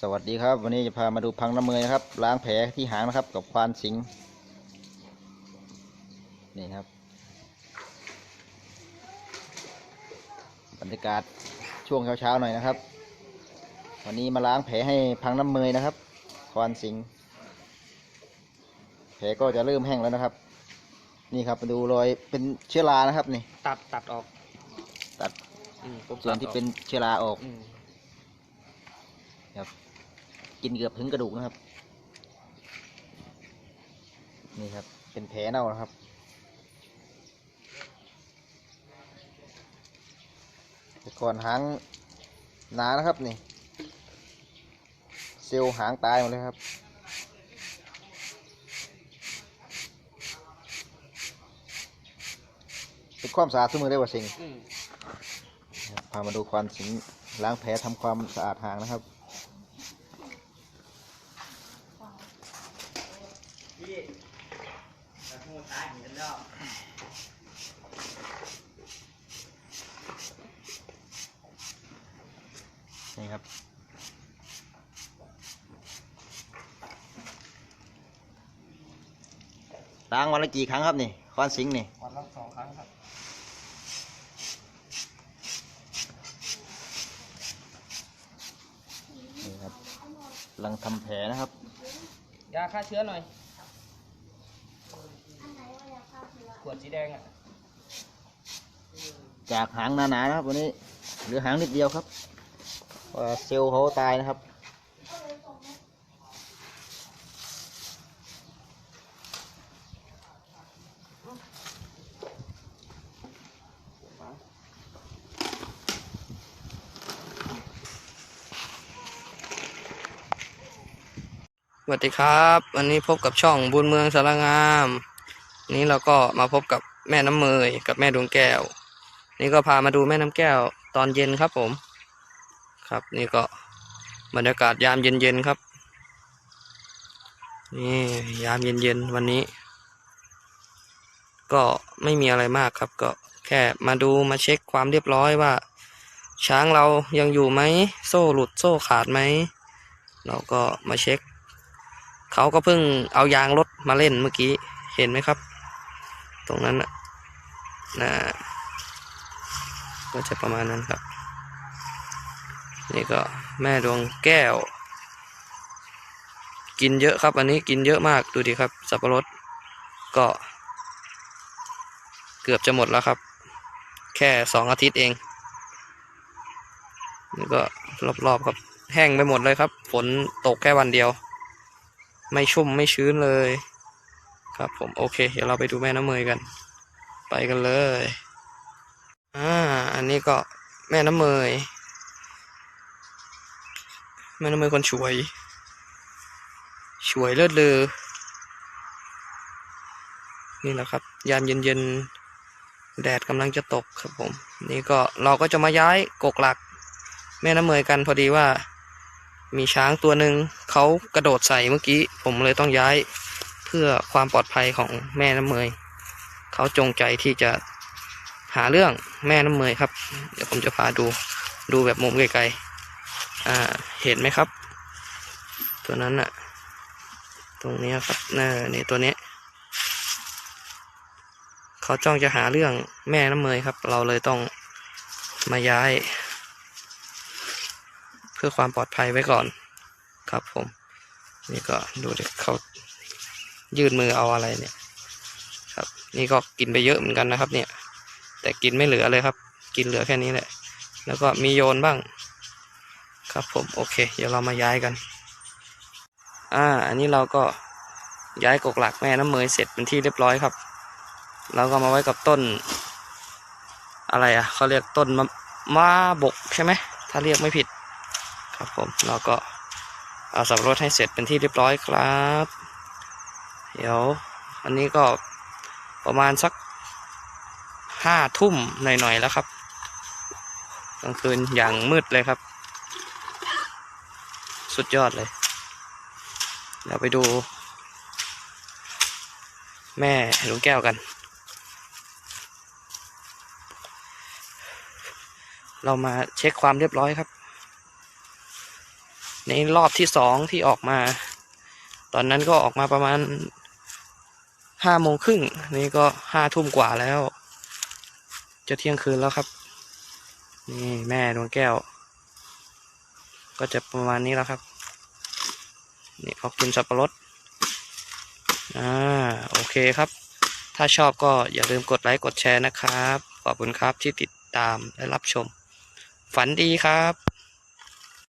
สวัสดีครับ วันนี้จะพามาดูพังน้ำเมยนะครับ ล้างแผลที่หางนะครับ กับควานสิงนี่ครับบรรยากาศช่วงเช้าๆหน่อยนะครับ วันนี้มาล้างแผลให้พังน้ำเมยนะครับ ควานสิงแผลก็จะเริ่มแห้งแล้วนะครับ นี่ครับมาดูรอยเป็นเชื้อรานะครับนี่ ตัดตัดออก ตัดอืมผมส่วนที่เป็นเชื้อราออกอืม ครับ กินเกือบถึงกระดูกนะครับ นี่ครับ เป็นแผลเน่านะครับ แต่ก่อนหางหนานะครับนี่ เซลล์หางตายหมดเลยครับเป็นความสะอาดทุกมือได้ว่าสิงอืมครับพามาดูควานสิงล้างแผลทำความสะอาดหางนะครับ นี่ครับ ล้างวันละกี่ครั้งครับนี่ควานสิงนี่ วันละสองครั้งครับ นี่ครับกำลังทำแผลนะครับ ยาฆ่าเชื้อหน่อยข วดสีแดงอะจากหางหนาๆนะครับวันนี้เหลือหางนิดเดียวครับเพราะว่าเซลล์เขาตายนะครับสวัสดีครับ วันนี้พบกับช่องบุญเมืองสารงามวั นี้เราก็มาพบกับแม่น้ำเมยกับแม่ดวงแก้ว นี่ก็พามาดูแม่น้ำแก้วตอนเย็นครับผม ครับนี่ก็บรรยากาศยามเย็นๆครับนี่ยามเย็นๆวันนี้ ก็ไม่มีอะไรมากครับ ก็แค่มาดูมาเช็คความเรียบร้อยว่า ช้างเรายังอยู่ไหมโซ่หลุดโซ่ขาดไหมเราก็มาเช็ค เขาก็เพิ่งเอายางรถมาเล่นเมื่อกี้เห็นไหมครับ ตรงนั้นน่ะนะก็จะประมาณนั้นครับ นี่ก็แม่ดวงแก้ว กินเยอะครับ อันนี้กินเยอะมากดูดิครับ สับปะรดก็ เกือบจะหมดแล้วครับ แค่สองอาทิตย์เองนี่ก็รอบๆครับ แห้งไปหมดเลยครับ ฝนตกแค่วันเดียว ไม่ชุ่มไม่ชื้นเลย ครับผมโอเค เดี๋ยวเราไปดูแม่น้ำเมยกัน ไปกันเลยอ่าอันนี้ก็แม่น้ำเมยแม่น้ำเมยคนช่วยช่วยเลิศเลอนี่แหละครับ ยามเย็นๆแดดกำลังจะตกครับผม นี่ก็เราก็จะมาย้ายกกหลัก แม่น้ำเมยกันพอดีว่ามีช้างตัวหนึ่งเขากระโดดใส่เมื่อกี้ ผมเลยต้องย้าย เพื่อความปลอดภัยของแม่น้ำเมย เขาจงใจที่จะหาเรื่องแม่น้ำเมยครับ เดี๋ยวผมจะพาดูดูแบบมุมไกลๆอ่าเห็นไหมครับ ตัวนั้นน่ะตรงนี้ครับน่านี่ตัวนี้ เขาจ้องจะหาเรื่องแม่น้ำเมยครับ เราเลยต้องมาย้าย เพื่อความปลอดภัยไว้ก่อนครับผม นี่ก็ดูเดิเขา ยืดมือเอาอะไรเนี่ย ครับ นี่ก็กินไปเยอะเหมือนกันนะครับ เนี่ย แต่กินไม่เหลือเลยครับ กินเหลือแค่นี้แหละ แล้วก็มีโยนบ้าง ครับผมโอเค เดี๋ยวเรามาย้ายกัน อ่า อันนี้เราก็ย้ายกกหลักแม่น้ำเมยเสร็จเป็นที่เรียบร้อยครับ เราก็มาไว้กับต้น อะไรอะเขาเรียกต้นมะม้าบกใช่ไหมถ้าเรียกไม่ผิด ครับผมเราก็เอาสับรดให้เสร็จเป็นที่เรียบร้อยครับ เดี๋ยวอันนี้ก็ประมาณสักห้าทุ่มหน่อยๆแล้วครับกลางคืนอย่างมืดเลยครับ สุดยอดเลยเดี๋ยวไปดู แม่หลวงแก้วกัน เรามาเช็คความเรียบร้อยครับในรอบที่สองที่ออกมา ตอนนั้นก็ออกมาประมาณ ห้าโมงครึ่งนี่ก็ห้าทุ่มกว่าแล้ว จะเที่ยงคืนแล้วครับ นี่แม่ดวงแก้ว ก็จะประมาณนี้แล้วครับ นี่เขากินสับปะรดอ่าโอเคครับ ถ้าชอบก็อย่าลืมกดไลค์กดแชร์นะครับ ขอบคุณครับที่ติดตามและรับชม ฝันดีครับ